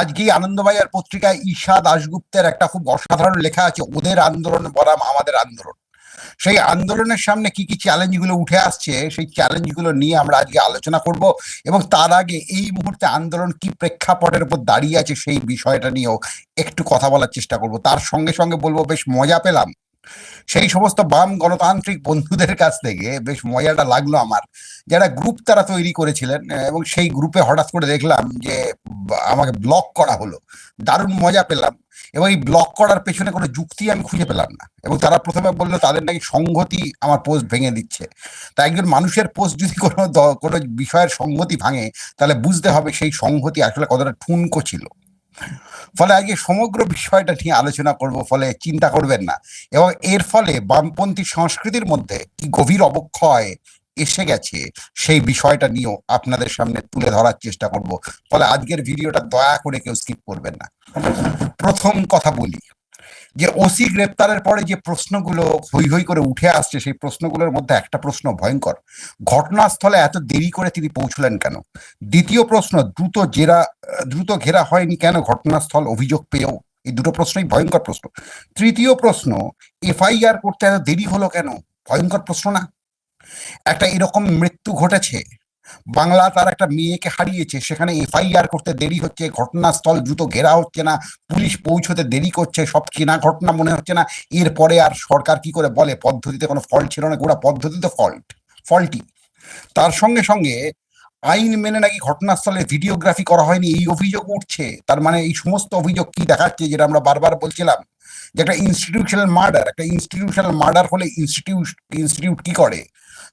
আজকে আনন্দবাজার পত্রিকায় ঈশা দাশগুপ্তের একটা খুব অসাধারণ লেখা আছে, ওদের আন্দোলন বরাম আমাদের আন্দোলন। সেই আন্দোলনের সামনে কি কি চ্যালেঞ্জগুলো উঠে আসছে, সেই চ্যালেঞ্জগুলো নিয়ে আমরা আজকে আলোচনা করব এবং তার আগে এই মুহূর্তে আন্দোলন কি প্রেক্ষাপটের উপর দাঁড়িয়ে আছে সেই বিষয়টা নিয়েও একটু কথা বলার চেষ্টা করব। তার সঙ্গে সঙ্গে বলব, বেশ মজা পেলাম। সেই সমস্ত বাম গণতান্ত্রিক বন্ধুদের কাছ থেকে বেশ মজাটা লাগল আমার যারা গ্রুপ তারা তৈরি করেছিলেন এবং সেই গ্রুপে হঠাৎ করে দেখলাম যে আমাকে ব্লক করা হলো। দারুণ মজা পেলাম, এবং এই ব্লক করার পেছনে কোনো যুক্তি আমি খুঁজে পেলাম না, এবং তারা প্রথমে বলল, তাদের নাকি সংহতি আমার পোস্ট ভেঙে দিচ্ছে। তা একজন মানুষের পোস্ট যদি কোনো কোনো বিষয়ের সংহতি ভাঙে, তাহলে বুঝতে হবে সেই সংহতি আসলে কতটা ঠুনকো ছিল। ফলে আজকে সমগ্র বিষয়টা নিয়ে আলোচনা করব, ফলে চিন্তা করবেন না। এবং এর ফলে বামপন্থী সংস্কৃতির মধ্যে কি গভীর অবক্ষয় এসে গেছে, সেই বিষয়টা নিয়েও আপনাদের সামনে তুলে ধরার চেষ্টা করব। ফলে আজকের ভিডিওটা দয়া করে কেউ স্কিপ করবেন না। প্রথম কথা বলি যে ওসি গ্রেপ্তারের পরে যে প্রশ্নগুলো হই হই করে উঠে আসছে, সেই প্রশ্নগুলোর মধ্যে একটা প্রশ্ন ভয়ঙ্কর। ঘটনাস্থলে এত দেরি করে তিনি পৌঁছলেন কেন? দ্বিতীয় প্রশ্ন, দ্রুত জেরা, দ্রুত ঘেরা হয়নি কেন ঘটনাস্থল অভিযোগ পেয়েও? এই দুটো প্রশ্নই ভয়ঙ্কর প্রশ্ন। তৃতীয় প্রশ্ন, এফআইআর করতে এত দেরি হলো কেন? ভয়ঙ্কর প্রশ্ন না? একটা এরকম মৃত্যু ঘটেছে বাংলা তার একটা মেয়েকে হারিয়েছে, সেখানে এফআইআর করতে দেরি হচ্ছে, ঘটনাস্থল দ্রুত ঘেরা হচ্ছে না, পুলিশ পৌঁছতে দেরি করছে, সব চেনা ঘটনা মনে হচ্ছে না। এরপরে আর সরকার কি করে বলে? পদ্ধতিতে কোনো ফল্ট ছিল না, গোটা পদ্ধতিতে ফল্ট ফল্টি তার সঙ্গে সঙ্গে আইন মেনে নাকি ঘটনাস্থলে ভিডিওগ্রাফি করা হয়নি, এই অভিযোগ উঠছে। তার মানে এই সমস্ত অভিযোগ কি দেখাচ্ছে যেটা আমরা বারবার বলছিলাম? যে একটা ইনস্টিটিউশনাল মার্ডার একটা ইনস্টিটিউশনাল মার্ডার হলে ইনস্টিটিউট ইনস্টিটিউট কি করে?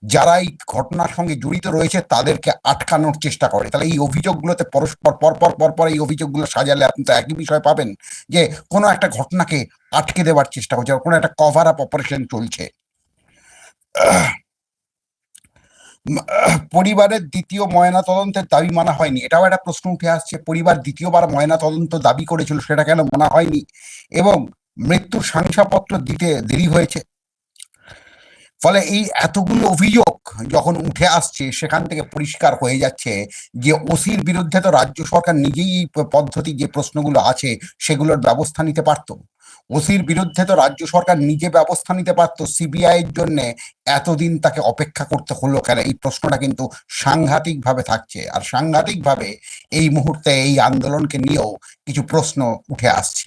যারা এই ঘটনার সঙ্গে জড়িত রয়েছে, তাদেরকে আটকানোর চেষ্টা করে। তাহলে এই অভিযোগগুলোতে পরস্পর, পরপর পরপর এই অভিযোগগুলো সাজালে আপনি তো একই বিষয় পাবেন যে, কোনো একটা ঘটনাকে আটকে দেওয়ার চেষ্টা করছে কোনো একটা কভার আপ অপারেশন চলছে। পরিবারের দ্বিতীয় ময়না তদন্তের দাবি মানা হয়নি। এটাও একটা প্রশ্ন উঠে আসছে। পরিবার দ্বিতীয়বার ময়না তদন্ত দাবি করেছিল, সেটা কেন মানা হয়নি? এবং মৃত্যুর শংসাপত্র দিতে দেরি হয়েছে। ফলে এই এতগুলো অভিযোগ যখন উঠে আসছে, সেখান থেকে পরিষ্কার হয়ে যাচ্ছে যে ওসির বিরুদ্ধে তো রাজ্য সরকার নিজেই পদ্ধতি যে প্রশ্নগুলো আছে, সেগুলোর ব্যবস্থা নিতে পারত। ওসির বিরুদ্ধে তো রাজ্য সরকার নিজে ব্যবস্থা নিতে পারত সিবিআই এর জন্য এতদিন তাকে অপেক্ষা করতে হলো কেন? এই প্রশ্নটা কিন্তু সাংঘাতিক ভাবে থাকছে। আর সাংঘাতিক ভাবে এই মুহূর্তে এই আন্দোলনকে নিয়েও কিছু প্রশ্ন উঠে আসছে।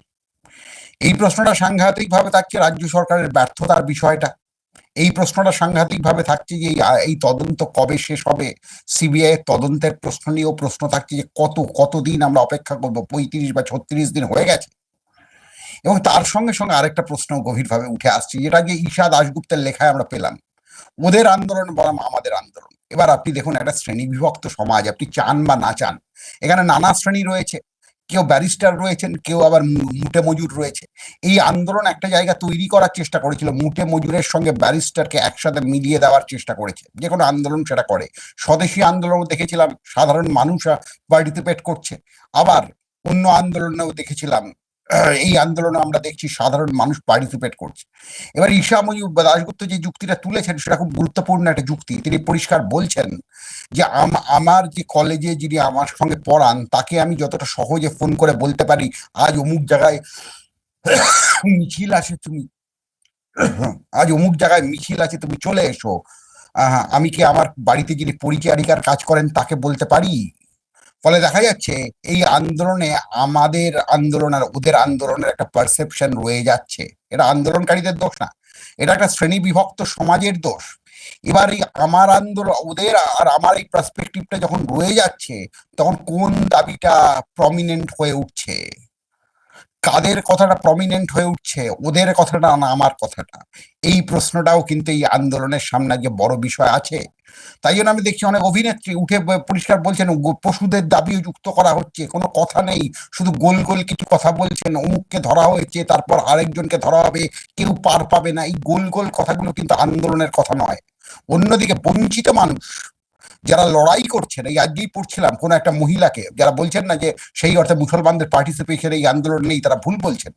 এই প্রশ্নটা সাংঘাতিক ভাবে থাকছে রাজ্য সরকারের ব্যর্থতার বিষয়টা। এই প্রশ্নটা সাংঘাতিক ভাবে থাকছে যে এই তদন্ত কবে শেষ হবে? সিবিআই এর তদন্তের প্রশ্ন নিয়েও প্রশ্ন থাকছে যে কত, কতদিন আমরা অপেক্ষা করব? পঁয়ত্রিশ বা ছত্রিশ দিন হয়ে গেছে। এবং তার সঙ্গে সঙ্গে আরেকটা প্রশ্ন গভীরভাবে উঠে আসছে, যেটা যে ঈশা দাশগুপ্তের লেখায় আমরা পেলাম। ওদের আন্দোলন বনাম আমাদের আন্দোলন। এবার আপনি দেখুন, একটা শ্রেণি বিভক্ত সমাজ, আপনি চান বা না চান, এখানে নানা শ্রেণি রয়েছে। কেউ ব্যারিস্টার রয়েছেন, কেউ আবার মুটে মজুর রয়েছে। এই আন্দোলন একটা জায়গা তৈরি করার চেষ্টা করেছিল মুটে মজুরের সঙ্গে ব্যারিস্টারকে একসাথে মিলিয়ে দেওয়ার চেষ্টা করেছে। যে কোনো আন্দোলন সেটা করে। স্বদেশী আন্দোলন দেখেছিলাম, সাধারণ মানুষ পার্টিসিপেট করছে। আবার অন্য আন্দোলনেও দেখেছিলাম এই আন্দোলনে আমরা দেখছি সাধারণ মানুষ পার্টিসিপেট করছে। এবার ঈশা মজুর বা দাশগুপ্ত যে যুক্তিটা তুলেছেন, সেটা খুব গুরুত্বপূর্ণ একটা যুক্তি। তিনি পরিষ্কার বলছেন যে, আম- আমার যে কলেজে যিনি আমার সঙ্গে পড়ান, তাকে আমি যতটা সহজে ফোন করে বলতে পারি, আজ অমুক জায়গায় মিছিল আছে, তুমি আজ অমুক জায়গায় মিছিল আছে, তুমি চলে এসো। আমি কি আমার বাড়িতে যিনি পরিচারিকার কাজ করেন, তাকে বলতে পারি? ফলে দেখা যাচ্ছে এই আন্দোলনে আমাদের আন্দোলন আর ওদের আন্দোলনের একটা পারসেপশন রয়ে যাচ্ছে। এটা আন্দোলনকারীদের দোষ না, এটা একটা শ্রেণি বিভক্ত সমাজের দোষ। এবার এই আমার আন্দোলন, ওদের আর আমার এই পার্সপেক্টিভটা যখন রয়ে যাচ্ছে, তখন কোন দাবিটা প্রমিনেন্ট হয়ে উঠছে? কাদের কথাটা প্রমিনেন্ট হয়ে উঠছে, ওদের কথাটা না আমার কথাটা? এই প্রশ্নটাও কিন্তু এই আন্দোলনের সামনে যে বড় বিষয় আছে। তাই জন্য আমি দেখছি অনেক অভিনেত্রী উঠে পরিষ্কার বলছেন পশুদের দাবিও যুক্ত করা হচ্ছে, কোনো কথা নেই। শুধু গোল গোল কিছু কথা বলছেন, অমুককে ধরা হয়েছে, তারপর আরেকজনকে ধরা হবে, কেউ পার পাবে না। এই গোল গোল কথাগুলো কিন্তু আন্দোলনের কথা নয়। অন্যদিকে বঞ্চিত মানুষ যারা লড়াই করছেন, এই আজকেই পড়ছিলাম কোন একটা মহিলাকে, যারা বলছেন না যে সেই অর্থে মুসলমানদের পার্টিসিপেশন এই আন্দোলন নেই, তারা ভুল বলছেন।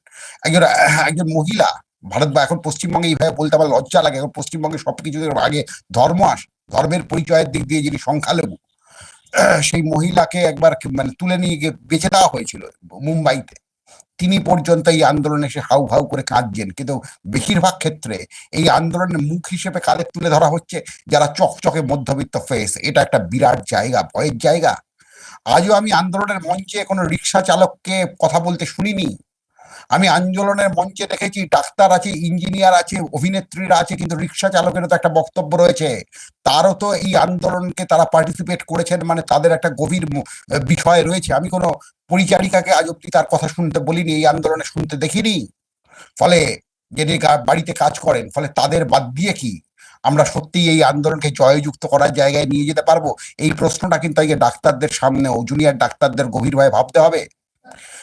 একজন একজন মহিলা, ভারত বা এখন পশ্চিমবঙ্গে এইভাবে বলতে আমার লজ্জা লাগে, এখন পশ্চিমবঙ্গে সবকিছু আগে ধর্ম আসে, ধর্মের পরিচয়ের দিক দিয়ে যিনি সংখ্যালঘু, সেই মহিলাকে একবার মানে তুলে নিয়ে গিয়ে বেঁচে দেওয়া হয়েছিল মুম্বাইতে। তিনি পর্যন্ত এই আন্দোলনে এসে হাউ হাউ করে কাঁদছেন। কিন্তু বেশিরভাগ ক্ষেত্রে এই আন্দোলনের মুখ হিসেবে কাদের তুলে ধরা হচ্ছে যারা চকচকে মধ্যবিত্ত ফেস। এটা একটা বিরাট জায়গা, ভয়ের জায়গা। আজও আমি আন্দোলনের মঞ্চে কোনো রিক্সা চালককে কথা বলতে শুনিনি। আমি আন্দোলনের মঞ্চে দেখেছি, ডাক্তার আছে, ইঞ্জিনিয়ার আছে, অভিনেত্রীরা আছে, কিন্তু রিক্সা চালকেরও তো একটা বক্তব্য রয়েছে। তারও তো এই আন্দোলনকে তারা পার্টিসিপেট করেছেন মানে তাদের একটা গভীর বিষয় রয়েছে। আমি কোনো পরিচারিকাকে আজ অব্দি তার কথা শুনতে বলিনি, এই আন্দোলনে শুনতে দেখিনি। ফলে যিনি বাড়িতে কাজ করেন, ফলে তাদের বাদ দিয়ে কি? আমরা সত্যি এই আন্দোলনকে জয়যুক্ত করার জায়গায় নিয়ে যেতে পারব? এই প্রশ্নটা কিন্তু আজকে ডাক্তারদের সামনেও জুনিয়র ডাক্তারদের গভীরভাবে ভাবতে হবে।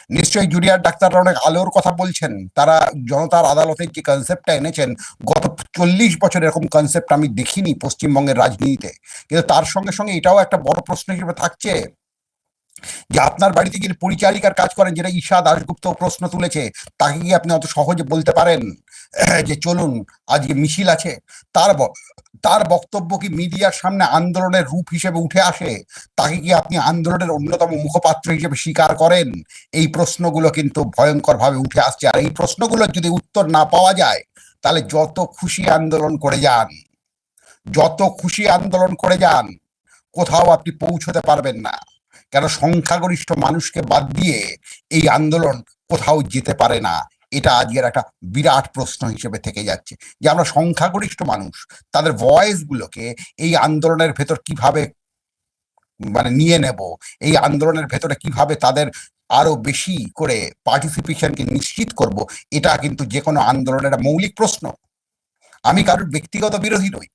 নিশ্চয়ই জুনিয়র ডাক্তাররা অনেক আলোর কথা বলছেন। তারা জনতার আদালতের যে কনসেপ্টটা এনেছেন? গত চল্লিশ বছর এরকম কনসেপ্ট আমি দেখিনি পশ্চিমবঙ্গের রাজনীতিতে। কিন্তু তার সঙ্গে সঙ্গে এটাও একটা বড় প্রশ্ন হিসেবে থাকছে যে আপনার বাড়িতে গিয়ে পরিচারিকার কাজ করেন যেটা ঈশা দাশগুপ্ত প্রশ্ন তুলেছে? তাকে কি আপনি অত সহজে বলতে পারেন? যে চলুন, আজকে মিছিল আছে। তার তার বক্তব্য কি মিডিয়ার সামনে আন্দোলনের রূপ হিসেবে উঠে আসে? তাকে কি আপনি আন্দোলনের অন্যতম মুখপাত্র হিসেবে স্বীকার করেন? এই প্রশ্নগুলো কিন্তু ভয়ঙ্কর ভাবে উঠে আসছে। আর এই প্রশ্নগুলোর যদি উত্তর না পাওয়া যায়, তাহলে যত খুশি আন্দোলন করে যান, যত খুশি আন্দোলন করে যান, কোথাও আপনি পৌঁছতে পারবেন না। কেন সংখ্যাগরিষ্ঠ মানুষকে বাদ দিয়ে এই আন্দোলন কোথাও যেতে পারে না। এটা আজকের একটা বিরাট প্রশ্ন হিসেবে থেকে যাচ্ছে। যে আমরা সংখ্যাগরিষ্ঠ মানুষ, তাদের ভয়েস গুলোকে এই আন্দোলনের ভেতর কীভাবে মানে নিয়ে নেব, এই আন্দোলনের ভেতরে কীভাবে তাদের আরও বেশি করে পার্টিসিপেশনকে নিশ্চিত করব, এটা কিন্তু যে কোনো আন্দোলনের মৌলিক প্রশ্ন। আমি কারোর ব্যক্তিগত বিরোধী নই।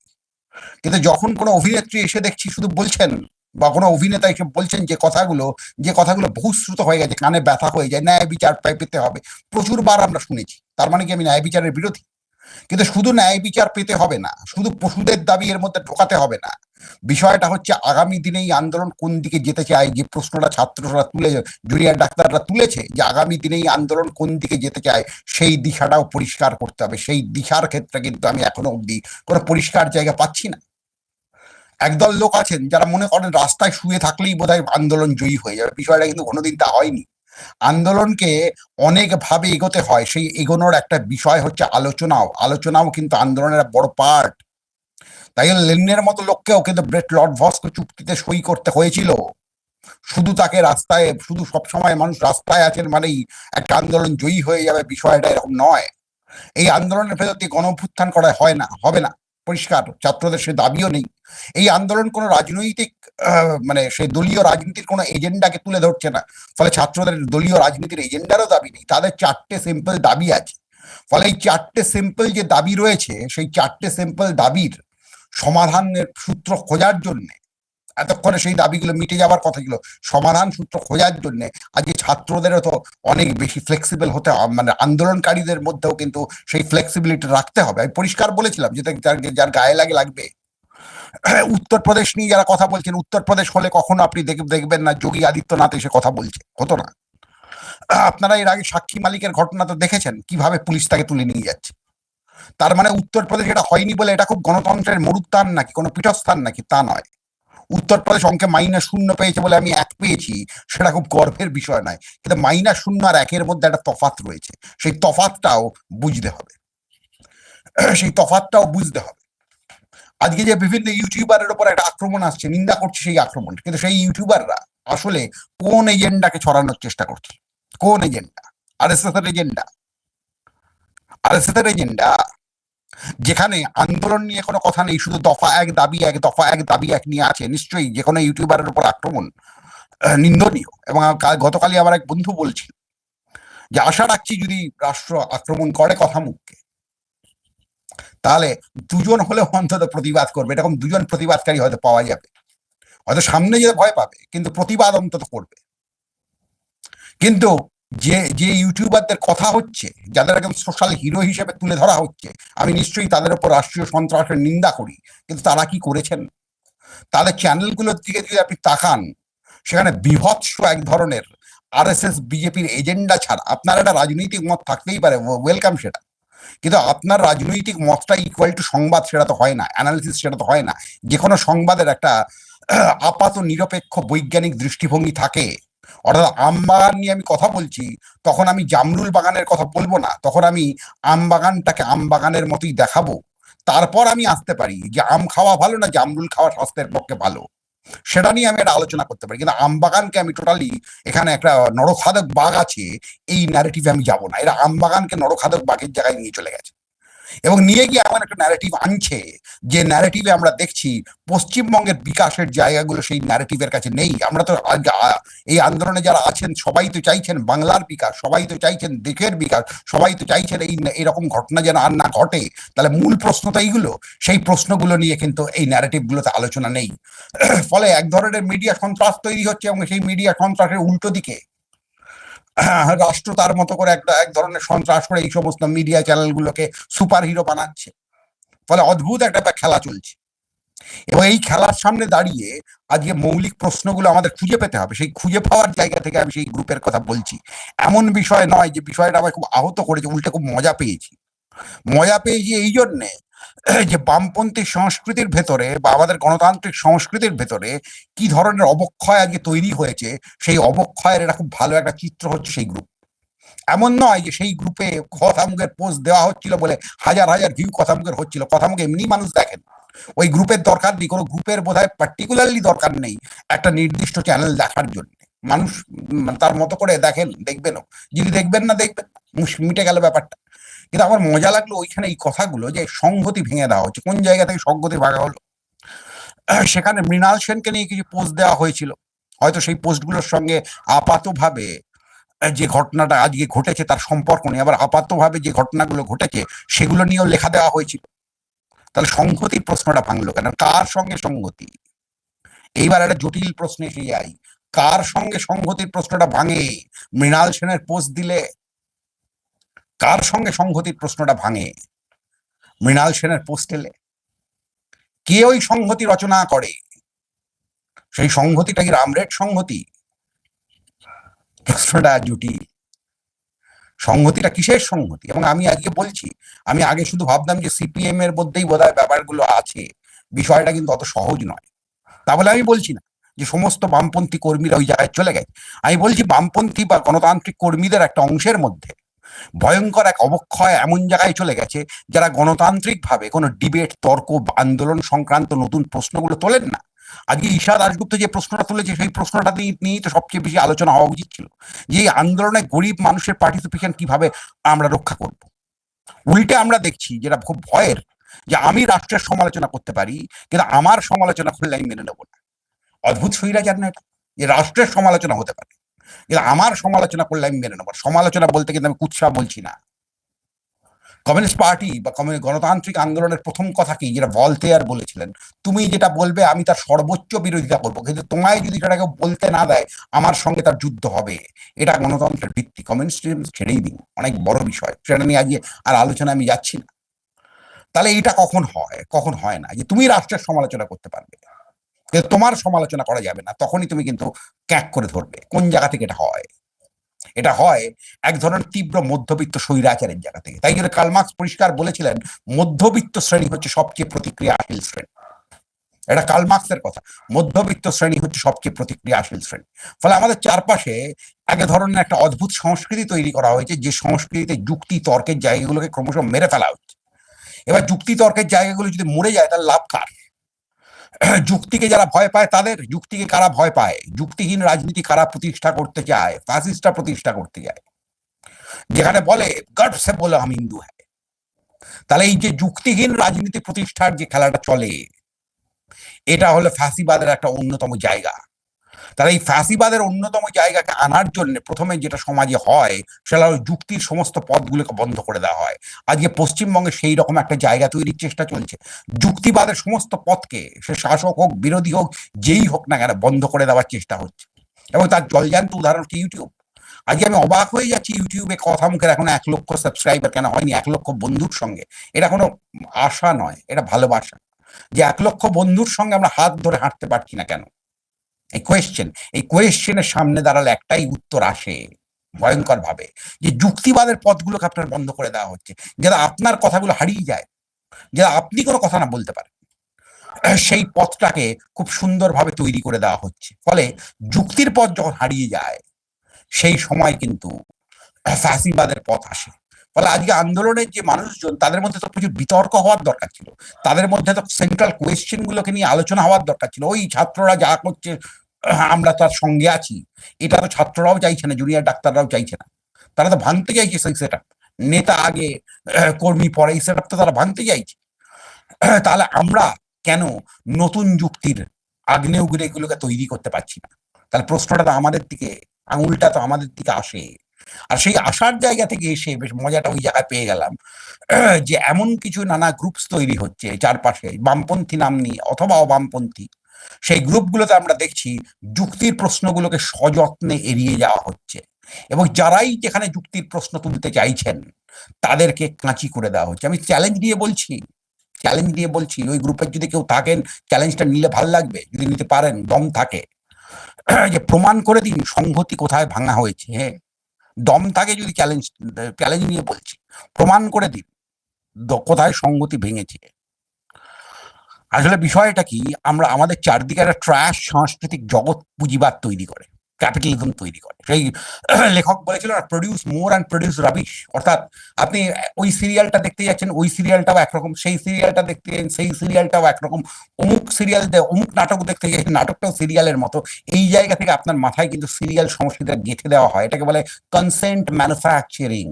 কিন্তু যখন কোনো অভিনেত্রী এসে দেখছি শুধু বলছেন বা কোনো অভিনেতা এসে বলছেন যে কথাগুলো যে কথাগুলো বহুশ্রুত হয়ে গেছে, কানে ব্যথা হয়ে যায়, ন্যায় বিচার পেতে হবে। প্রচুরবার আমরা শুনেছি। তার মানে কি আমি ন্যায় বিচারের বিরোধী? কিন্তু শুধু ন্যায় বিচার পেতে হবে না, শুধু পশুদের দাবি এর মধ্যে ঢোকাতে হবে না। বিষয়টা হচ্ছে আগামী দিনে এই আন্দোলন কোন দিকে যেতে চায়, যে প্রশ্নটা ছাত্ররা তুলে, জুনিয়র ডাক্তাররা তুলেছে, যে আগামী দিনে এই আন্দোলন কোন দিকে যেতে চায়, সেই দিশাটাও পরিষ্কার করতে হবে। সেই দিশার ক্ষেত্রে কিন্তু আমি এখনও অবধি কোনো পরিষ্কার জায়গা পাচ্ছি না। একদল লোক আছেন যারা মনে করেন রাস্তায় শুয়ে থাকলেই বোধহয় আন্দোলন জয়ী হয়ে যাবে। বিষয়টা কিন্তু কোনোদিন তা হয়নি। আন্দোলনকে অনেক ভাবে এগোতে হয়। সেই এগোনোর একটা বিষয় হচ্ছে আলোচনাও। আলোচনাও কিন্তু আন্দোলনের বড় পার্ট তাই লেনের মতো লোককেও কিন্তু ব্রেট লর্ড ভস্ক চুক্তিতে সই করতে হয়েছিল। শুধু তাকে রাস্তায়, শুধু সবসময় মানুষ রাস্তায় আছেন মানেই একটা আন্দোলন জয়ী হয়ে যাবে বিষয়টা এরকম নয়। এই আন্দোলনের ভেতর দিয়ে গণভ্যুত্থান করা হয় না, হবে না। পরিষ্কার, ছাত্রদের সে দাবিও নেই। এই আন্দোলন কোনো রাজনৈতিক মানে সেই দলীয় রাজনীতির কোনো এজেন্ডাকে তুলে ধরছে না। ফলে ছাত্রদের দলীয় রাজনীতির এজেন্ডারও দাবি নেই, তাদের চারটে সিম্পল দাবি আছে। ফলে এই চারটে সিম্পল যে দাবি রয়েছে, সেই চারটে সিম্পল দাবির সমাধানের সূত্র খোঁজার জন্য এতক্ষণে সেই দাবিগুলো মিটে যাওয়ার কথা ছিল সমাধান সূত্র খোঁজার জন্য আজকে ছাত্রদেরও তো অনেক বেশি ফ্লেক্সিবল হতে মানে আন্দোলনকারীদের মধ্যেও কিন্তু সেই ফ্লেক্সিবিলিটি রাখতে হবে। আমি পরিষ্কার বলেছিলাম যেটা যার গায়ে লাগে লাগবে। উত্তরপ্রদেশ নিয়ে যারা কথা বলছেন, উত্তরপ্রদেশ হলে কখনো আপনি দেখ- দেখবেন না যোগী আদিত্যনাথ এসে কথা বলছে। হতো না। আপনারা এর আগে সাক্ষী মালিকের ঘটনা তো দেখেছেন, কীভাবে পুলিশ তাকে তুলে নিয়ে যাচ্ছে। তার মানে উত্তরপ্রদেশ এটা হয়নি বলে এটা খুব গণতন্ত্রের মরুত্থান নাকি, কোনো পীঠস্থান নাকি, তা নয়। উত্তরপ্রদেশ অঙ্কে মাইনাস শূন্য পেয়েছে বলে আমি এক পেয়েছি, সেটা খুব গর্বের বিষয় নয়। কিন্তু মাইনাস শূন্য আর একের মধ্যে একটা তফাৎ রয়েছে। সেই তফাতটাও বুঝতে হবে। সেই তফাৎটাও বুঝতে হবে। আজকে যে বিভিন্ন ইউটিউবারের উপর একটা আক্রমণ আসছে, নিন্দা করছে সেই আক্রমণ কিন্তু সেই ইউটিউবাররা আসলে কোন এজেন্ডাকে ছড়ানোর চেষ্টা করছে? কোন agenda? R S agenda? R S agenda? যেখানে আন্দোলন নিয়ে কোনো কথা নেই, শুধু দফা এক দাবি, এক দফা এক দাবি, এক নিয়ে আছে। নিশ্চয়ই যে কোনো ইউটিউবারের উপর আক্রমণ নিন্দনীয়। এবং গতকালই আমার এক বন্ধু বলছিল যে, আশা রাখছি যদি রাষ্ট্র আক্রমণ করে কথা মুখকে, তাহলে দুজন হলে অন্তত প্রতিবাদ করবে। এরকম দুজন প্রতিবাদকারী হয়তো পাওয়া যাবে। হয়তো সামনে যেতে ভয় পাবে, কিন্তু প্রতিবাদ অন্তত করবে। কিন্তু যে যে ইউটিউবারদের কথা হচ্ছে, যাদের একদম সোশ্যাল হিরো হিসেবে তুলে ধরা হচ্ছে, আমি নিশ্চয়ই তাদের উপর রাষ্ট্রীয় সন্ত্রাসের নিন্দা করি, কিন্তু তারা কি করেছেন? তাদের চ্যানেলগুলোর দিকে যদি আপনি তাকান, সেখানে বিভৎস এক ধরনের আর এস এস বিজেপির এজেন্ডা ছাড়া আপনার একটা রাজনৈতিক মত থাকতেই পারে ওয়েলকাম সেটা। কিন্তু আপনার রাজনৈতিক মতটা ইকুয়াল টু সংবাদ সেটা তো হয় না অ্যানালিসিস সেটা তো হয় না। যে কোনো সংবাদের একটা আপাত নিরপেক্ষ বৈজ্ঞানিক দৃষ্টিভঙ্গি থাকে অর্থাৎ আম বাগান নিয়ে আমি কথা বলছি, তখন আমি জামরুল বাগানের কথা বলব না, তখন আমি আম বাগানটাকে আম বাগানের মতোই দেখাবো। তারপর আমি আসতে পারি যে আম খাওয়া ভালো না জামরুল খাওয়া স্বাস্থ্যের পক্ষে ভালো? সেটা নিয়ে আমি একটা আলোচনা করতে পারি। কিন্তু আম বাগানকে আমি টোটালি এখানে একটা নরখাদক বাঘ আছে, এই ন্যারেটিভে আমি যাব না। এরা আম বাগানকে নরখাদক বাঘের জায়গায় নিয়ে চলে গেছে। এবং নিয়ে গিয়ে এমন একটা ন্যারেটিভ আনছে যে ন্যারেটিভে আমরা দেখছি পশ্চিমবঙ্গের বিকাশের জায়গাগুলো সেই ন্যারেটিভের কাছে নেই। আমরা তো এই আন্দোলনে যারা আছেন, সবাই তো চাইছেন বাংলার বিকাশ, সবাই তো চাইছেন দেশের বিকাশ, সবাই তো চাইছেন এই, এরকম ঘটনা যেন আর না ঘটে। তাহলে মূল প্রশ্ন তো এইগুলো। সেই প্রশ্নগুলো নিয়ে কিন্তু এই ন্যারেটিভ গুলোতে আলোচনা নেই। ফলে এক ধরনের মিডিয়া সন্ত্রাস তৈরি হচ্ছে এবং সেই মিডিয়া সন্ত্রাসের উল্টো দিকে রাষ্ট্র তার মতো করে একটা এক ধরনের সন্ত্রাস করে এই সমস্ত মিডিয়া চ্যানেলগুলোকে সুপার হিরো বানাচ্ছে। ফলে অদ্ভুত একটা খেলা চলছে। এবং এই খেলার সামনে দাঁড়িয়ে আজকে মৌলিক প্রশ্নগুলো আমাদের খুঁজে পেতে হবে। সেই খুঁজে পাওয়ার জায়গা থেকে আমি সেই গ্রুপের কথা বলছি। এমন বিষয় নয় যে বিষয়টা আমায় খুব আহত করেছে, উল্টে খুব মজা পেয়েছি। মজা পেয়েছি এই জন্যে যে বামপন্থী সংস্কৃতির ভেতরে বা আমাদের গণতান্ত্রিক সংস্কৃতির ভেতরে কি ধরনের অবক্ষয় আজকে তৈরি হয়েছে, সেই অবক্ষয়ের এটা খুব ভালো একটা চিত্র হচ্ছে সেই গ্রুপ এমন নয় যে সেই গ্রুপে কথামুখের পোস্ট দেওয়া হচ্ছিল বলে হাজার হাজার ভিউ কথামুখের হচ্ছিল। কথামুখ এমনি মানুষ দেখেন। ওই গ্রুপের দরকার নেই, কোনো গ্রুপের বোধহয় পার্টিকুলারলি দরকার নেই একটা নির্দিষ্ট চ্যানেল দেখার জন্য। মানুষ তার মতো করে দেখেন, দেখবেনও। যদি দেখবেন না দেখবেন মিটে গেল ব্যাপারটা। কিন্তু আমার মজা লাগল ওইখানে এই কথাগুলো যে সংহতি ভেঙে দেওয়া হচ্ছে কোন জায়গা থেকে সংহতি ভাঙা হলো? সেখানে মৃণাল সেনকে নিয়ে কিছু পোস্ট দেওয়া হয়েছিল। হয়তো সেই পোস্টগুলোর সঙ্গে আপাতভাবে যে ঘটনাটা আজকে ঘটেছে তার সম্পর্ক নেই। আবার আপাতভাবে যে ঘটনাগুলো ঘটেছে সেগুলো নিয়েও লেখা দেওয়া হয়েছিল। তাহলে সংহতির প্রশ্নটা ভাঙলো কেন? কার সঙ্গে সংহতি? এইবার একটা জটিল প্রশ্নে এসে যাই। কার সঙ্গে সংহতির প্রশ্নটা ভাঙে? মৃণাল সেনের পোস্ট দিলে কার সঙ্গে সংহতির প্রশ্নটা ভাঙে? মৃণাল সেনের পোস্টেলে। কে ওই সংহতি রচনা করে? সেই সংহতিটা কি রামরেট সংহতি প্রশ্নটা জটিল। সংহতিটা কিসের সংহতি এবং আমি আজকে বলছি, আমি আগে শুধু ভাবতাম যে সিপিএম এর মধ্যেই বোধহয় ব্যাপারগুলো আছে। বিষয়টা কিন্তু অত সহজ নয়। তা বলে আমি বলছি না যে সমস্ত বামপন্থী কর্মীরা ওই জায়গায় চলে গেছে। আমি বলছি বামপন্থী বা গণতান্ত্রিক কর্মীদের একটা অংশের মধ্যে ভয়ঙ্কর এক অবক্ষয় এমন জায়গায় চলে গেছে যারা গণতান্ত্রিক ভাবে কোনো ডিবেট তর্ক আন্দোলন সংক্রান্ত নতুন প্রশ্নগুলো তোলেন না। আজকে ঈশা দাশগুপ্ত যে প্রশ্নটা তুলেছে, সেই প্রশ্নটা নিয়ে- নিয়েই তো সবচেয়ে বেশি আলোচনা হওয়া উচিত ছিল যে এই আন্দোলনে গরিব মানুষের পার্টিসিপেশন কীভাবে আমরা রক্ষা করব। উল্টে আমরা দেখছি যেটা খুব ভয়ের যে আমি রাষ্ট্রের সমালোচনা করতে পারি, কিন্তু আমার সমালোচনা করলে আমি মেনে নেব না। অদ্ভুত স্বৈরাচার না এটা। যে রাষ্ট্রের সমালোচনা হতে পারে। কিন্তু আমার সমালোচনা করলে আমি মেনে নেব। সমালোচনা বলতে কিন্তু আমি কুৎসা বলছি না। কমিউনিস্ট পার্টি বা গণতান্ত্রিক আন্দোলনের প্রথম কথা কি? যেটা ভলতেয়ার বলেছিলেন। তুমি যেটা বলবে, আমি তার সর্বোচ্চ বিরোধিতা করব। কিন্তু তোমায় যদি সেটাকে বলতে না দেয়, আমার সঙ্গে তার যুদ্ধ হবে। এটা গণতন্ত্রের ভিত্তি। কমিউনিস্টিজম ছেড়েই দিন। অনেক বড় বিষয়। সেটা নিয়ে আজকে আর আলোচনা আমি যাচ্ছি না। তাহলে এটা কখন হয়? কখন হয় না? যে তুমি রাষ্ট্রের সমালোচনা করতে পারবে। কিন্তু তোমার সমালোচনা করা যাবে না, তখনই তুমি কিন্তু ক্যাক করে ধরবে। কোন জায়গা থেকে এটা হয়? এটা হয় এক ধরনের তীব্র মধ্যবিত্ত স্বৈরাচারের জায়গা থেকে। তাই জন্য কালমার্কস পরিষ্কার বলেছিলেন, মধ্যবিত্ত শ্রেণি হচ্ছে সবচেয়ে প্রতিক্রিয়াশীল শ্রেণি। এটা কালমার্কসের কথা, মধ্যবিত্ত শ্রেণি হচ্ছে সবচেয়ে প্রতিক্রিয়াশীল শ্রেণি। ফলে আমাদের চারপাশে এক ধরনের একটা অদ্ভুত সংস্কৃতি তৈরি করা হয়েছে, যে সংস্কৃতিতে যুক্তি তর্কের জায়গাগুলোকে ক্রমশ মেরে ফেলা হচ্ছে। এবার যুক্তি তর্কের জায়গাগুলো যদি মরে যায়, তাহলে লাভ কার? যুক্তিকে যারা ভয় পায়, তাদের যুক্তিকে কারা ভয় পায়? যুক্তিহীন রাজনীতি কারা প্রতিষ্ঠা করতে চায়? ফাসিস্টরা প্রতিষ্ঠা করতে চায়। যেখানে বলে গট সে বলে, আমি হিন্দু হ্যাঁ তাহলে এই যে যুক্তিহীন রাজনীতি প্রতিষ্ঠার যে খেলাটা চলে, এটা হলো ফ্যাসিবাদের একটা অন্যতম জায়গা। তাহলে এই ফ্যাসিবাদের অন্যতম জায়গাকে আনার জন্য প্রথমে যেটা সমাজে হয়, সেটা হলো যুক্তির সমস্ত পথগুলোকে বন্ধ করে দেওয়া হয়। আজকে পশ্চিমবঙ্গে সেই রকম একটা জায়গা তৈরির চেষ্টা চলছে। যুক্তিবাদের সমস্ত পথকে সে শাসক হোক, বিরোধী হোক, যেই হোক না কেন বন্ধ করে দেওয়ার চেষ্টা হচ্ছে। এবং তার জলজান্ত উদাহরণ হচ্ছে ইউটিউব? আজকে আমি অবাক হয়ে যাচ্ছি ইউটিউবে কথা মুখের এখন এক লক্ষ সাবস্ক্রাইবার কেন হয়নি, এক লক্ষ বন্ধুর সঙ্গে। এটা কোনো আশা নয়, এটা ভালোবাসা। যে এক লক্ষ বন্ধুর সঙ্গে আমরা হাত ধরে হাঁটতে পারছি না কেন? এই কোয়েশ্চেন এই কোয়েশ্চেনের সামনে দাঁড়ালে একটাই উত্তর আসে ভয়ঙ্কর ভাবে যে যুক্তিবাদের পথগুলোকে আপনার বন্ধ করে দেওয়া হচ্ছে। যারা আপনার কথাগুলো হারিয়ে যায় যারা আপনি কোনো কথা না বলতে পারেন। সেই পথটাকে খুব সুন্দরভাবে তৈরি করে দেওয়া হচ্ছে। ফলে যুক্তির পথ যখন হারিয়ে যায়, সেই সময় কিন্তু ফ্যাসিবাদের পথ আসে। ফলে আজকে আন্দোলনের যে মানুষজন, তাদের মধ্যে তো প্রচুর বিতর্ক হওয়ার দরকার ছিল। তাদের মধ্যে তো সেন্ট্রাল কোয়েশ্চেন গুলোকে নিয়ে আলোচনা হওয়ার দরকার ছিল। ওই ছাত্ররা যা করছে, আমরা তার সঙ্গে আছি। এটা তো ছাত্ররাও চাইছে না জুনিয়র ডাক্তাররাও চাইছে না। তারা তো ভাঙতে চাইছে সেই সেট নেতা আগে কর্মী পরে এই সেট তো তারা ভাঙতে চাইছে। তাহলে আমরা কেন নতুন যুক্তির আগ্নেয়গিরি এগুলোকে তৈরি করতে পারছি না? তাহলে প্রশ্নটা তো আমাদের দিকে, আঙুলটা তো আমাদের দিকে আসে। আর সেই আসার জায়গা থেকে এসে বেশ মজাটা ওই জায়গায় পেয়ে গেলাম। যে এমন কিছু নানা গ্রুপস তৈরি হচ্ছে চারপাশে, বামপন্থী নাম নিয়ে অথবা অবামপন্থী, সেই গ্রুপগুলোতে আমরা দেখছি যুক্তির প্রশ্নগুলোকে সযত্নে এড়িয়ে যাওয়া হচ্ছে। এবং যারাই যেখানে যুক্তির প্রশ্ন তুলতে চাইছেন, তাদেরকে কাঁচি করে দেওয়া হচ্ছে। আমি চ্যালেঞ্জ দিয়ে বলছি চ্যালেঞ্জ দিয়ে বলছি, ওই গ্রুপের যদি কেউ থাকেন চ্যালেঞ্জটা নিলে ভালো লাগবে, যদি নিতে পারেন, দম থাকে। যে প্রমাণ করে দিন সংহতি কোথায় ভাঙা হয়েছে হ্যাঁ? দম থাকে যদি চ্যালেঞ্জ চ্যালেঞ্জ নিয়ে বলছি, প্রমাণ করে দিন কোথায় সংগতি ভেঙেছে। আসলে বিষয়টা কি, আমরা, আমাদের চারদিকে একটা ট্র্যাশ সাংস্কৃতিক জগৎ পুঁজিবাদ তৈরি করে। ক্যাপিটালিজম তৈরি করে। সেই লেখক বলেছিল produce more and produce rubbish অর্থাৎ আপনি ওই সিরিয়ালটা দেখতে যাচ্ছেন, ওই সিরিয়ালটাও একরকম, সেই সিরিয়ালটা দেখতে যাচ্ছেন, সেই সিরিয়ালটাও একরকম। অমুক সিরিয়াল অমুক নাটক দেখতে যাচ্ছেন নাটকটাও সিরিয়ালের মতো। এই জায়গা থেকে আপনার মাথায় কিন্তু সিরিয়াল সংস্কৃতিটা গেঁথে দেওয়া হয়। এটাকে বলে কনসেন্ট ম্যানুফ্যাকচারিং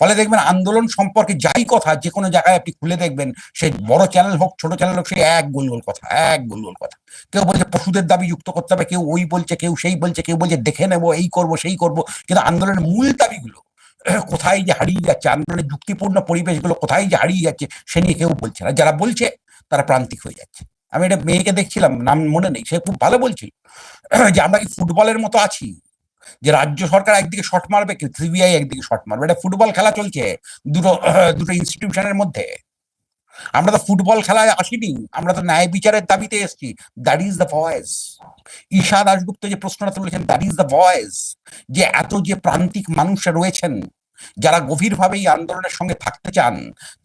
ফলে দেখবেন আন্দোলন সম্পর্কে যাই কথা যে কোনো জায়গায় আপনি খুলে দেখবেন, সে বড় চ্যানেল হোক, ছোট চ্যানেল হোক, সে এক গোল গোল কথা, এক গোল গোল কথা। কেউ বলছে পশুদের দাবি যুক্ত করতে হবে, কেউ ওই বলছে, কেউ সেই বলছে, কেউ বলছে দেখে নেব, এই করব, সেই করব। কিন্তু আন্দোলনের মূল দাবিগুলো, কোথায় যে হারিয়ে যাচ্ছে, আন্দোলনের যুক্তিপূর্ণ পরিবেশগুলো কোথায় যে হারিয়ে যাচ্ছে, সে নিয়ে কেউ বলছে না। যারা বলছে, তারা প্রান্তিক হয়ে যাচ্ছে। আমি এটা মেয়েকে দেখছিলাম, নাম মনে নেই, সে খুব ভালো বলছিল, যে আমরা কি ফুটবলের মতো আছি? যে রাজ্য সরকার একদিকে শট মারবে সিবিআই একদিকে শট মারবে। এটা ফুটবল খেলা চলছে দুটো দুটো ইনস্টিটিউশনের মধ্যে। আমরা তো ফুটবল খেলায় আসিনি, আমরা তো ন্যায় বিচারের দাবিতে এসেছি। That is the voice Isha Dasgupta যে প্রশ্নটা তুলেছেন দ্যাট ইজ দ্য ভয়েস যে এত যে প্রান্তিক মানুষরা রয়েছেন যারা গভীরভাবে এই আন্দোলনের সঙ্গে থাকতে চান,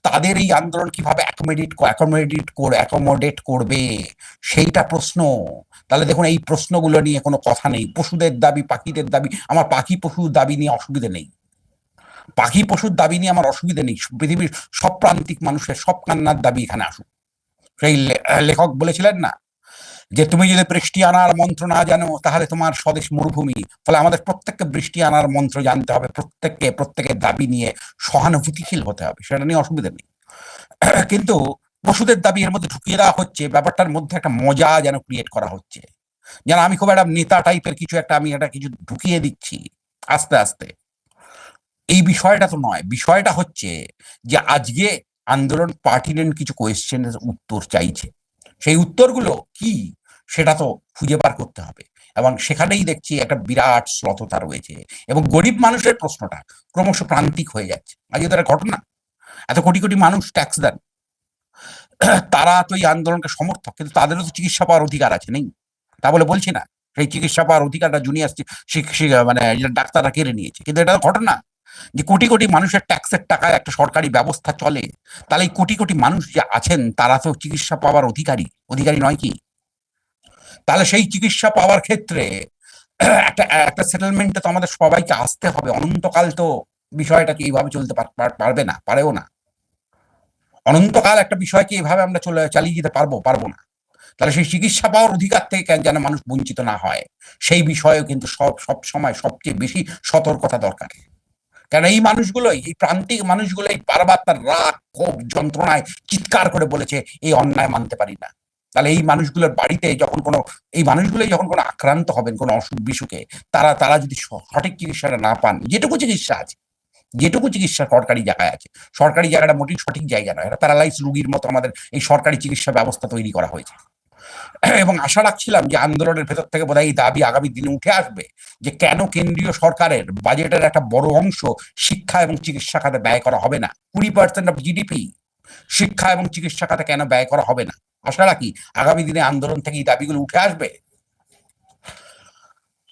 তাদের এই আন্দোলন কীভাবে অ্যাকোমোডেট অ্যাকোমোডেট অ্যাকোমোডেট করবে? সেইটা প্রশ্ন। তাহলে দেখুন, এই প্রশ্নগুলো নিয়ে কোনো কথা নেই। পশুদের দাবি, পাখিদের দাবি, আমার পাখি পশুর দাবি নিয়ে অসুবিধা নেই। পাখি পশুর দাবি নিয়ে আমার অসুবিধা নেই। পৃথিবীর সব প্রান্তিক মানুষের সব কান্নার দাবি এখানে আসুক। সেই লেখক বলেছিলেন না যে তুমি যদি বৃষ্টি আনার মন্ত্র না জানো, তাহলে তোমার স্বদেশ মরুভূমি। ফলে আমাদের প্রত্যেককে বৃষ্টি আনার মন্ত্র জানতে হবে, প্রত্যেককে, প্রত্যেকের দাবি নিয়ে সহানুভূতিশীল হতে হবে, সেটা নিয়ে অসুবিধা নেই। কিন্তু পশুদের দাবি এর মধ্যে ঢুকিয়ে দেওয়া হচ্ছে, ব্যাপারটার মধ্যে একটা মজা যেন ক্রিয়েট করা হচ্ছে। যেন আমি খুব একটা নেতা টাইপের কিছু একটা, আমি একটা কিছু ঢুকিয়ে দিচ্ছি, আস্তে আস্তে। এই বিষয়টা তো নয়, বিষয়টা হচ্ছে যে আজকে আন্দোলন পার্টিনেন্ট কিছু কোয়েশ্চেনের উত্তর চাইছে। সেই উত্তরগুলো কি সেটা তো খুঁজে বার করতে হবে। এবং সেখানেই দেখছি একটা বিরাট শ্লথতা রয়েছে এবং গরিব মানুষের প্রশ্নটা ক্রমশ প্রান্তিক হয়ে যাচ্ছে। আজকে তার ঘটনা। এত কোটি কোটি মানুষ ট্যাক্স দেন। তারা তো এই আন্দোলনকে সমর্থক, কিন্তু তাদেরও তো চিকিৎসা পাওয়ার অধিকার আছে, নেই? তা বলে বলছি না, সেই চিকিৎসা পাওয়ার অধিকারটা জুনিয়র মানে ডাক্তাররা কেড়ে নিয়েছে। কিন্তু এটা ঘটনা। যে কোটি কোটি মানুষের ট্যাক্সের টাকায় একটা সরকারি ব্যবস্থা চলে, তাহলে এই কোটি কোটি মানুষ যে আছেন, তারা তো চিকিৎসা পাওয়ার অধিকারী। অধিকারী নয় কি? তাহলে সেই চিকিৎসা পাওয়ার ক্ষেত্রে একটা একটা সেটেলমেন্টে তো আমাদের সবাইকে আসতে হবে। অনন্তকাল তো বিষয়টাকে এইভাবে চলতে পার- পার- পারবে না, পারেও না। অনন্তকাল একটা বিষয়কে এইভাবে আমরা চলে, চালিয়ে যেতে পারব পারব না। তাহলে সেই চিকিৎসা পাওয়ার অধিকার থেকে যেন মানুষ বঞ্চিত না হয়, সেই বিষয়েও কিন্তু সব সব সময় সবচেয়ে বেশি সতর্কতা দরকার। কারণ এই মানুষগুলোই, এই প্রান্তিক মানুষগুলোই বারবার তার রাগ, ক্ষোভ, যন্ত্রণায় চিৎকার করে বলেছে, এই অন্যায় মানতে পারি না। তাহলে এই মানুষগুলোর বাড়িতে যখন কোনো, এই মানুষগুলোই যখন কোনো আক্রান্ত হবেন, কোনো অসুখ বিসুখে, তারা তারা যদি সঠিক চিকিৎসাটা না পান, যেটুকু চিকিৎসা আছে, যেটুকু চিকিৎসা সরকারি জায়গায় আছে, সরকারি জায়গাটা মোটেই সঠিক জায়গা নয়, এটা প্যারালাইজ রুগীর মতো আমাদের এই সরকারি চিকিৎসা ব্যবস্থা তৈরি করা হয়েছে। এবং আশা রাখছিলাম যে আন্দোলনের ভেতর থেকে বোধহয় এই দাবি আগামী দিনে উঠে আসবে যে কেন কেন্দ্রীয় সরকারের বাজেটের একটা বড় অংশ শিক্ষা এবং চিকিৎসা খাতে ব্যয় করা হবে না? কুড়ি পার্সেন্ট অফ জিডিপি শিক্ষা এবং চিকিৎসা খাতে কেন ব্যয় করা হবে না? আশা রাখি আগামী দিনে আন্দোলন থেকে এই দাবিগুলো উঠে আসবে।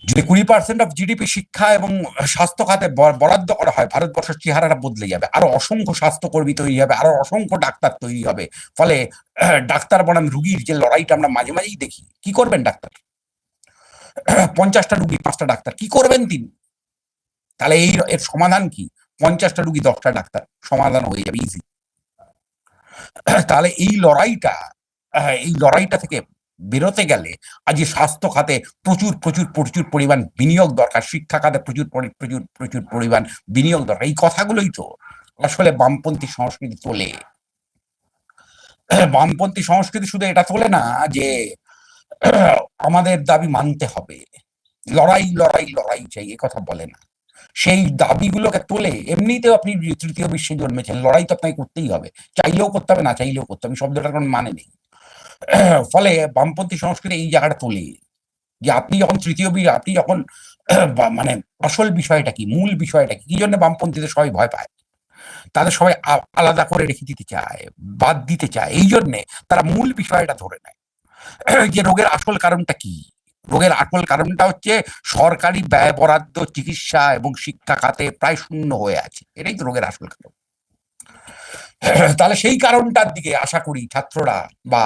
যদি কুড়ি পার্সেন্ট অফ জিডিপি শিক্ষা এবং স্বাস্থ্য খাতে বরাদ্দ করা হয়, ভারতবর্ষের চেহারাটা বদলে যাবে। আরও অসংখ্য স্বাস্থ্যকর্মী তৈরি হবে, আরও অসংখ্য ডাক্তার তৈরি হবে। ফলে ডাক্তার বনাম রুগীর যে লড়াইটা আমরা মাঝে মাঝেই দেখি, কি করবেন ডাক্তার? পঞ্চাশটা রুগী, পাঁচটা ডাক্তার, কি করবেন তিনি? তাহলে এই এর সমাধান কি? পঞ্চাশটা রুগী, দশটা ডাক্তার, সমাধান হয়ে যাবে ইজি তাহলে এই লড়াইটা এই লড়াইটা থেকে বেরোতে গেলে আজ স্বাস্থ্য খাতে প্রচুর প্রচুর প্রচুর পরিমাণ বিনিয়োগ দরকার, শিক্ষা খাতে প্রচুর প্রচুর প্রচুর পরিমাণ বিনিয়োগ দরকার। এই কথাগুলোই তো আসলে বামপন্থী সংস্কৃতি তোলে। বামপন্থী সংস্কৃতি শুধু এটা তোলে না যে আমাদের দাবি মানতে হবে। লড়াই লড়াই লড়াই চাই, এ কথা বলে না। সেই দাবিগুলোকে তোলে, এমনিতেও আপনি তৃতীয় বিশ্বে জন্মেছেন, লড়াই তো আপনাকে করতেই হবে। চাইলেও করতে হবে, না চাইলেও করতে হবে। শব্দটার কোনো মানে নেই। ফলে বামপন্থী সংস্কৃতি এই জায়গাটা তোলে যে আপনি যখন তৃতীয় আপনি যখন মানে আসল বিষয়টা কি, মূল বিষয়টা কি কি জন্য বামপন্থীদের সবাই ভয় পায়? তাদের সবাই আলাদা করে রেখে দিতে চায়, বাদ দিতে চায়, এই জন্যে তারা মূল বিষয়টা ধরে নেয়। যে রোগের আসল কারণটা কি? রোগের আসল কারণটা হচ্ছে সরকারি ব্যয় বরাদ্দ চিকিৎসা এবং শিক্ষা খাতে প্রায় শূন্য হয়ে আছে। এটাই তো রোগের আসল কারণ। তাহলে সেই কারণটার দিকে আশা করি ছাত্ররা বা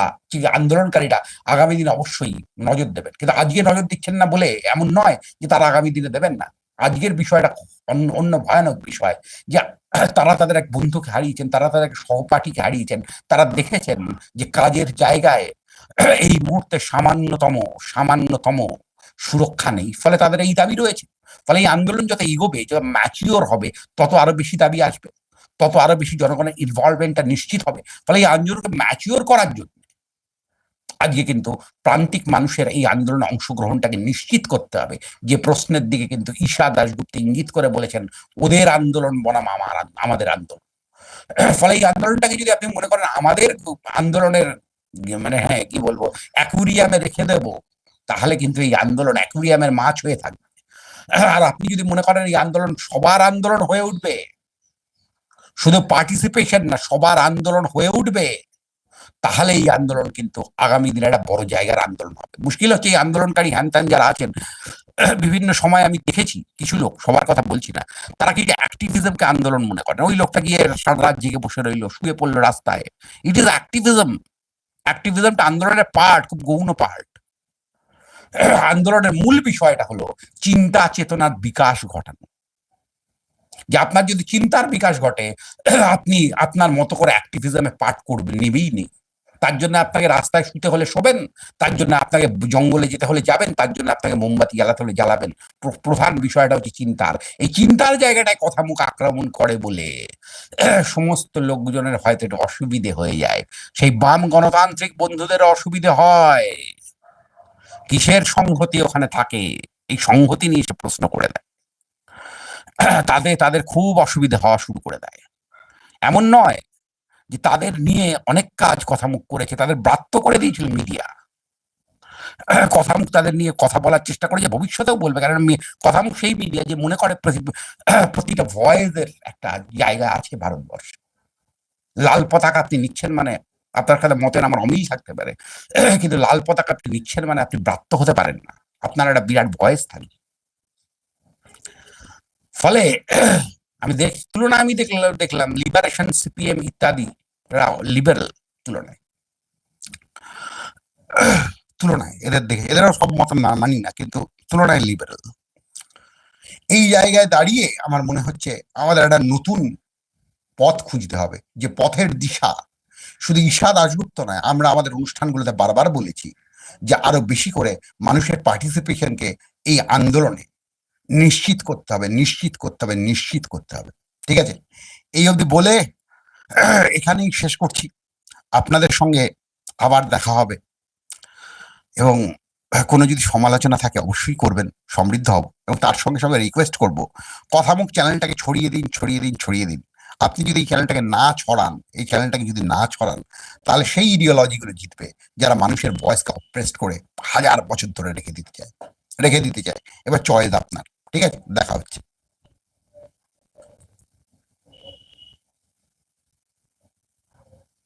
আন্দোলনকারীরা আগামী দিনে অবশ্যই নজর দেবেন। কিন্তু আজকে নজর দিচ্ছেন না বলে এমন নয় যে তারা আগামী দিনে দেবেন না। আজকের বিষয়টা অন্য অন্য ভয়ানক বিষয় যে তারা তাদের এক বন্ধুকে হারিয়েছেন, তারা তাদের এক সহপাঠীকে হারিয়েছেন, তারা দেখেছেন যে কাজের জায়গায় এই মুহূর্তে সামান্যতম সামান্যতম সুরক্ষা নেই। ফলে তাদের এই দাবি রয়েছে। ফলে এই আন্দোলন যত এগোবে, যত ম্যাচিওর হবে, তত আরও বেশি দাবি আসবে। তত আরও বেশি জনগণের ইনভলভমেন্টটা নিশ্চিত হবে। ফলে এই আন্দোলনকে ম্যাচিওর করার জন্য আজকে কিন্তু প্রান্তিক মানুষের এই আন্দোলনে অংশগ্রহণটাকে নিশ্চিত করতে হবে। যে প্রশ্নের দিকে কিন্তু ঈশা দাশগুপ্ত ইঙ্গিত করে বলেছেন, ওদের আন্দোলন বনাম আমার আমাদের আন্দোলন। ফলে এই আন্দোলনটাকে যদি আপনি মনে করেন, আমাদের আন্দোলনের মানে হ্যাঁ কি বলব, অ্যাকুরিয়ামে রেখে দেব, তাহলে কিন্তু এই আন্দোলন অ্যাকুরিয়ামের মাছ হয়ে থাকবে। আর আপনি যদি মনে করেন, এই আন্দোলন সবার আন্দোলন হয়ে উঠবে শুধু পার্টিসিপেশন না, সবার আন্দোলন হয়ে উঠবে। তাহলে এই আন্দোলন কিন্তু আগামী দিনে একটা বড় জায়গার আন্দোলন হবে। মুশকিল হচ্ছে এই আন্দোলনকারী হ্যান যারা আছেন, বিভিন্ন সময় আমি দেখেছি, কিছু লোক, সবার কথা বলছি না, তারা কিন্তু অ্যাক্টিভিজমকে আন্দোলন মনে করেন। ওই লোকটা গিয়ে সারা রাত জেগে বসে রইল, শুয়ে পড়ল রাস্তায়। ইট ইজ অ্যাক্টিভিজম অ্যাক্টিভিজমটা আন্দোলনের পার্ট খুব গৌণ পার্ট আন্দোলনের মূল বিষয়টা হলো চিন্তা চেতনার বিকাশ ঘটানো। যে আপনার যদি চিন্তার বিকাশ ঘটে, আপনি আপনার মতো করে অ্যাক্টিভিজমে পাঠ করবেন নেবেই নেই। তার জন্য আপনাকে রাস্তায় শুতে হলে শোবেন, তার জন্য আপনাকে জঙ্গলে যেতে হলে যাবেন, তার জন্য আপনাকে মোমবাতি জ্বালাতে হলে জ্বালাবেন। প্র- প্রধান বিষয়টা হচ্ছে চিন্তার। এই চিন্তার জায়গাটায় কথা মুখ আক্রমণ করে বলে সমস্ত লোকজনের হয়তো একটু অসুবিধে হয়ে যায়। সেই বাম গণতান্ত্রিক বন্ধুদের অসুবিধে হয়। কিসের সংহতি ওখানে থাকে? এই সংহতি নিয়ে সে প্রশ্ন করে দেয়। তাদের তাদের খুব অসুবিধা হওয়া শুরু করে দেয়। এমন নয় যে তাদের নিয়ে অনেক কাজ কথামুখ করেছে, তাদের ব্রাত্য করে দিয়েছিল মিডিয়া কথামুখ তাদের নিয়ে কথা বলার চেষ্টা করে, যে ভবিষ্যতেও বলবে। কারণ মি- কথামুখ সেই মিডিয়া যে মনে করে প্রতি- প্রতিটা ভয়েসের একটা জায়গা আছে ভারতবর্ষে। লাল পতাকা আপনি নিচ্ছেন মানে আপনার কাছে মতের আমার অমিল থাকতে পারে। কিন্তু লাল পতাকা আপনি নিচ্ছেন মানে আপনি ব্রাত্য হতে পারেন না। আপনার একটা বিরাট ভয়েস থাকে ফলে আমি দেখ তুলনা আমি দেখলাম দেখলাম লিবারেশন সিপিএম ইত্যাদি লিবারেল তুলনায়। তুলনায়, এদের দেখে, এদেরও সব মত না, মানি না, কিন্তু তুলনায় লিবারেল এই জায়গায় দাঁড়িয়ে আমার মনে হচ্ছে আমাদের একটা নতুন পথ খুঁজতে হবে, যে পথের দিশা। শুধু ঈশা দাশগুপ্ত নয়, আমরা আমাদের অনুষ্ঠানগুলোতে বারবার বলেছি যে আরও বেশি করে মানুষের পার্টিসিপেশনকে এই আন্দোলনে নিশ্চিত করতে হবে, নিশ্চিত করতে হবে, নিশ্চিত করতে হবে। ঠিক আছে? এই অবধি বলে এখানেই শেষ করছি। আপনাদের সঙ্গে আবার দেখা হবে। এবং কোনো যদি সমালোচনা থাকে অবশ্যই করবেন, সমৃদ্ধ হব। এবং তার সঙ্গে সঙ্গে রিকোয়েস্ট করব, কথামুখ চ্যানেলটাকে ছড়িয়ে দিন ছড়িয়ে দিন ছড়িয়ে দিন। আপনি যদি এই চ্যানেলটাকে না ছড়ান, এই চ্যানেলটাকে যদি না ছড়ান, তাহলে সেই ইডিওলজিগুলো জিতবে, যারা মানুষের ভয়েসকে অপ্রেস্ট করে হাজার বছর ধরে রেখে দিতে চায়, রেখে দিতে চায়। এবার চয়েস আপনার। ঠিক আছে? দেখা হচ্ছে।